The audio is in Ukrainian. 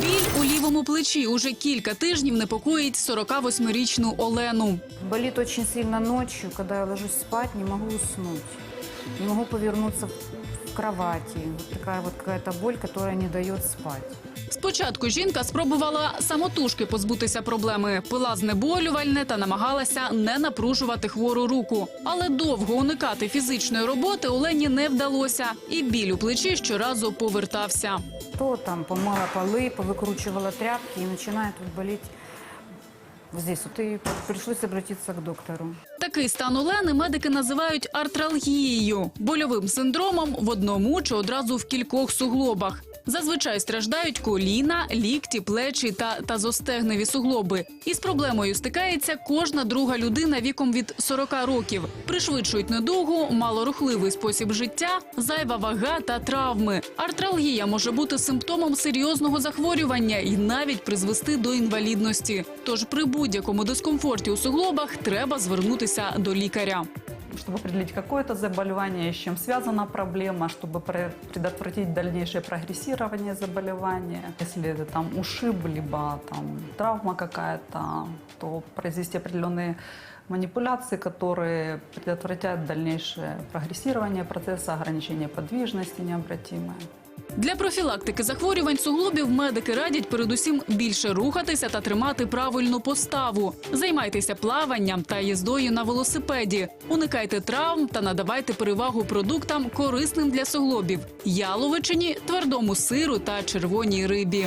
Біль у лівому плечі уже кілька тижнів непокоїть 48-річну Олену. Болит очень сильно ночью, когда я ложусь спать, не могу уснуть. Не могу повернуться в кровати. Вот такая боль, которая не дает спать. Спочатку жінка спробувала самотужки позбутися проблеми, пила знеболювальне та намагалася не напружувати хвору руку. Але довго уникати фізичної роботи Олені не вдалося, і біль у плечі щоразу повертався. То там помыла полы, повыкручивала тряпки и начинает вот болеть вот здесь. Вот и пришлось обратиться к доктору. Такий стан Олени медики називають артралгією – больовим синдромом в одному чи одразу в кількох суглобах. Зазвичай страждають коліна, лікті, плечі та тазостегневі суглоби. Із проблемою стикається кожна друга людина віком від 40 років. Пришвидшують недугу, малорухливий спосіб життя, зайва вага та травми. Артралгія може бути симптомом серйозного захворювання і навіть призвести до інвалідності. Тож при будь-якому дискомфорті у суглобах треба звернутися до лікаря чтобы определить, какое это заболевание, и с чем связана проблема, чтобы пре- предотвратить дальнейшее прогрессирование заболевания. Если это там ушиб, либо там травма какая-то, то произвести определенные манипуляции, которые предотвратят дальнейшее прогрессирование процесса, ограничение подвижности необратимое. Для профілактики захворювань суглобів медики радять передусім більше рухатися та тримати правильну поставу. Займайтеся плаванням та їздою на велосипеді. Уникайте травм та надавайте перевагу продуктам, корисним для суглобів – яловичині, твердому сиру та червоній рибі.